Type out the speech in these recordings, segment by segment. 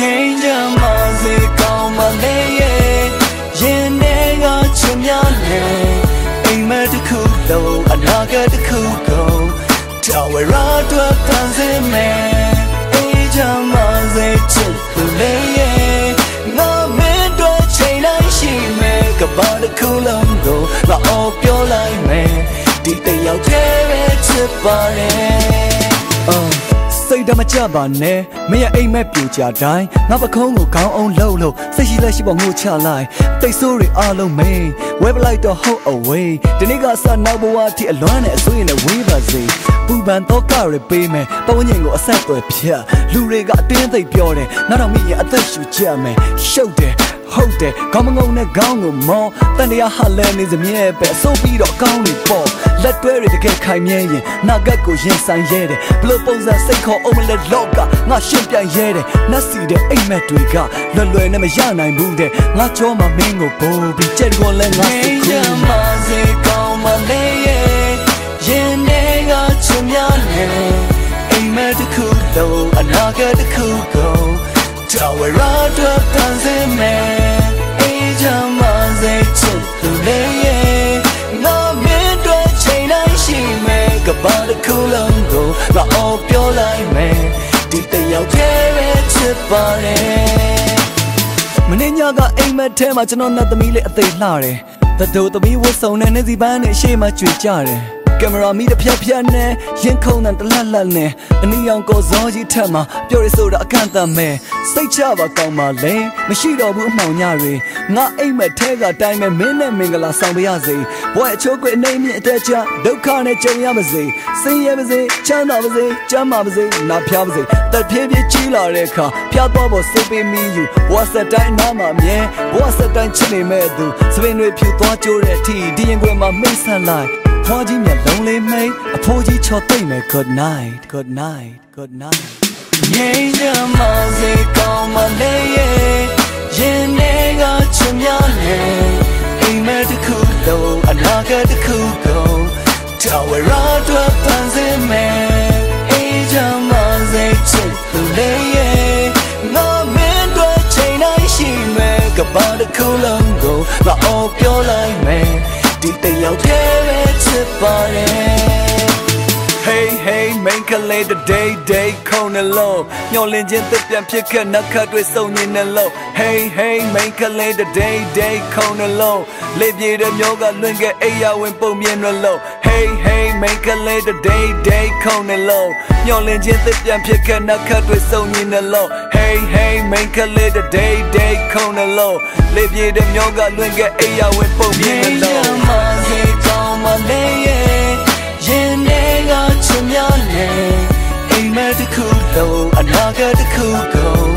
ငိမ့်ကြမှာစေကောင်းမလေးရဲ့ရင်ထဲကချင်များနေအိမ်မက်တစ်ခုလုံးအနာဂတ်တစ်ခုကုန်တော်ဝရတော့ပန်းစင်မယ်အိမ်ကြမှာစေချစ်သူလေးရဲ့ငါမင်းတို့ချိန်တိုင်းရှိမယ်ကဘာတစ်ခုလုံးကိုငါအော်ပြောလိုက်မယ်ဒီတယောက်တည်းပဲချစ်ပါတယ်အော် စိတ်ဓာတ်မကြပါနဲ့မင်းရဲ့အိမ်မက်ပြူကြတိုင်းငါပခုံးကိုခေါင်းအောင်လှုပ်လို့စိတ်ရှိလက်ရှိပေါ်ငိုချလိုက်တိတ်ဆိုးတွေအားလုံးမင်းဝဲပလိုက်တော့ဟုတ် away ဒီနေ့ကစနောက်ဘဝအထိအလွမ်းနဲ့အစိုးရနဲ့ဝေးပါစေပူပန်တော့ကရပေးမယ်ပတ်ဝန်းကျင်ကိုအဆက်အသွယ်ဖြတ်လူတွေကအတင်းသိပ်ပြောတယ်နောက်တော့မိရဲ့အသက်ရှူကြမယ်ရှုပ်တယ်ဟုတ်တယ်ခေါင်းမငုံနဲ့ခေါင်းကိုမောတန်တရားဟာလဲနေစမြဲပဲအစိုးပြီးတော့ကောင်းနေပေါ့ လက်တွဲတွေတကယ်ခိုင်မြဲရင်နာဂတ်ကိုရင်ဆိုင်ရဲတယ်ဘလို့ပုံစံစိတ်ခေါ်အောင်မလဲလောကငါရှင်းပြရဲတယ်နတ်စီတဲ့အိမ်မက်တွေကလွယ်လွယ်နဲ့မရနိုင်ဘူးတဲ့ငါကြောမှာမင်းကိုပို့ပြီးကြက်ကောလဲငါစိတ်ကူးမစေကောင်းမလေးရဲ့ရင်ထဲကချင်များနေအိမ်မက်တစ်ခုလုံးအနာဂတ်တစ်ခုကုန် Tower of Tanzania Age ka ba de khu long go Ra all ပြောလိုက်မယ်ဒီတယောက်တည်းပဲချစ်ပါတယ်မင်းညကအိမ်မက်ထဲမှာကျွန်တော်နဲ့သမီးလေးအသေးလှတယ်တတူသမီးဝတ်စုံနဲ့နေစီပန်းနဲ့ရှေ့မှာကြွေကြတယ် ကင်မရာမီတစ်ဖြတ်ဖြတ်နဲ့ရင်ခုန်တဲ့တလက်လက်နဲ့အနီရောင်ကိုဇောကြီးထက်မှာပြောရဆိုတာအခန့်တမဲ့စိတ်ချပါကောင်းပါလေမရှိတော့ဘူးအမှောင်ညတွေငါအိမ်မက်ထဲကတိုင်းမဲ့မင်းနဲ့မင်္ဂလာဆောင်ပါရစေဘွဲအချိုးကွအနေမြင့်အတက်ချဒုက္ခနဲ့ကြုံရပါစေဆင်းရဲပါစေချမ်းသာပါစေကျမ်းမာပါစေနာဖျားပါစေတက်ဖြည်းဖြည်းကြီးလာတဲ့အခါဖျားတော့ဖို့စိတ်ပေးမိယူဘွားဆက်တိုင်းနားမှာမြဲဘွားဆက်တိုင်းချစ်နေမဲ့သူစပင်တွေဖြူသွားကြိုးတဲ့အထိဒီရင်ခွင်မှာမိတ်ဆက်လိုက် ဖွားကြီးမျက်လုံးလေးမိတ်အဖိုးကြီးချော်သိမ့်မယ် good night good night good night ငိမ့်ကြမစေကောင်းမလေးရဲ့ရင်ထဲကချင်များနေအိမ်မက်တစ်ခုလုံးအနာဂတ်တစ်ခုကုန်တော်ဝရတော့ပန်းစင်မယ်အိမ်ကြမစေချစ်သူလေးရဲ့ငါမင်းတို့ချိန်တိုင်းရှိမယ်ကဘာတစ်ခုလုံးကိုငါအော်ပြောလိုက်မယ် မိန်ကလေးတဲ့ day day ခုံနေလို့ညှော်လင်းခြင်းတစ်ပြန်ဖြစ်ခဲ့နှက်ခတ်တွေစုံနေနေလို့ Hey hey မိန်ကလေးတဲ့ day day ခုံနေလို့လေပြေတဲ့မျိုးကလွင်ခဲ့အိယာဝင်ပုံမြင်ရလို့ Hey hey မိန်ကလေးတဲ့ day day ခုံနေလို့ညှော်လင်းခြင်းတစ်ပြန်ဖြစ်ခဲ့နှက်ခတ်တွေစုံနေနေလို့ Hey hey မိန်ကလေးတဲ့ day day ခုံနေလို့လေပြေတဲ့မျိုးကလွင်ခဲ့အိယာဝင်ပုံမြင်ရလို့ ကုန်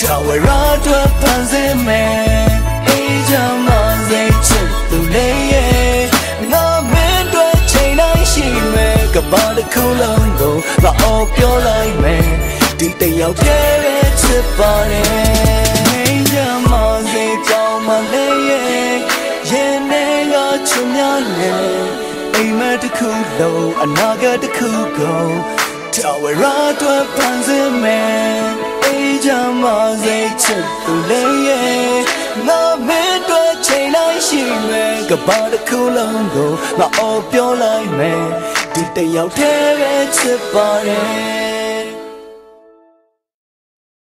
တော်ဝရတော့ပန်းစင်မယ်အိမ်ချမ်းမစိတ်ချစ်သူလေးရဲ့ငါမင်းတို့ချိန်တိုင်းရှိမယ်ကဘာတစ်ခုလုံးကိုငါအော်ပြောလိုက်မယ်ဒီတယောက်တည်းပဲချစ်ပါတယ်အိမ်ချမ်းမစိတ်ကြောင်းမလေးရဲ့ရင်ထဲကချင်များနေအိမ်မက်တစ်ခုလုံးအနာဂတ်တစ်ခုကုန် တော်ဝရတော့ပန်းစင်မယ်အိမ်ချမ်းမစိတ်ချစ်သူလေးရဲ့ငါမင်းတို့ချိန်တိုင်းရှိမယ်ကဘာတစ်ခုလုံးကိုငါအော်ပြောလိုက်မယ်ဒီတယောက်တည်းပဲချစ်ပါတယ်